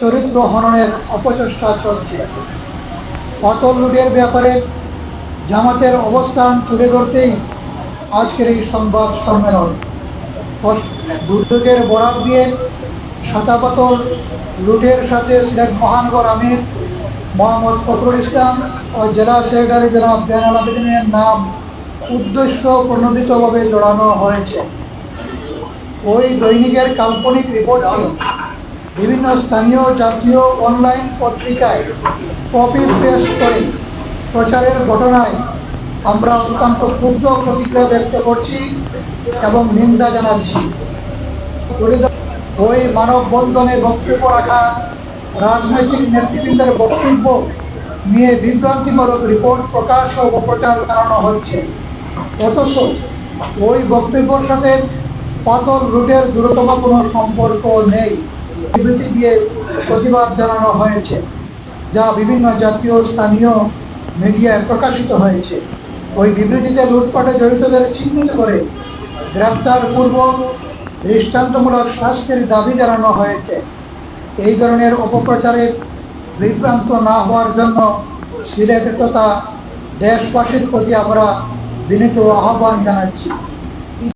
চরিত্র হননের অপচেষ্টা চলছে। অটল লুটের ব্যাপারে জামাতের অবস্থান তুলে ধরতেই আজকের এই সংবাদ সম্মেলন। দুর্যোগের বরাত দিয়ে শতাপাতল লুটের সাথে সিলেট মহানগর আমির মোহাম্মদ ফখরুল ইসলাম ও জেলা সেক্রেটারি জনাব বেনাল আবেদিনের নাম উদ্দেশ্য প্রণোদিতভাবে জড়ানো হয়েছে। ওই দৈনিকের কাল্পনিক রিপোর্টটি বিভিন্ন স্থানীয় জাতীয় অনলাইন পত্রিকায় কপি পেস্ট করে প্রচারের ঘটনায় আমরা অত্যন্ত ক্ষুব্ধ প্রতিক্রিয়া ব্যক্ত করছি এবং নিন্দা জানাচ্ছি। ওই মানববন্ধনে বক্তব্য রাখা রাজনৈতিক নেতৃবৃন্দের বক্তব্য নিয়ে বিভ্রান্তিমূলক রিপোর্ট প্রকাশ ও অপপ্রচার করানো হচ্ছে। অথচ ওই বক্তব্যের সাথে পাতল রুটের দ্রুততম কোনো সম্পর্ক নেই। বিবৃতি দিয়ে প্রতিবাদ জানানো হয়েছে, যা বিভিন্ন জাতীয় স্থানীয় মিডিয়ায় প্রকাশিত হয়েছে। ওই বিবৃতিতে লুটপাটে জড়িতদের চিহ্নিত করে গ্রেপ্তার পূর্বক দৃষ্টান্তমূলক শাস্তির দাবি জানানো হয়েছে। এই ধরনের অপপ্রচারের বিভ্রান্ত না হওয়ার জন্য সিলেট তথা দেশবাসীর প্রতি আমরা বিনীত আহ্বান জানাচ্ছি।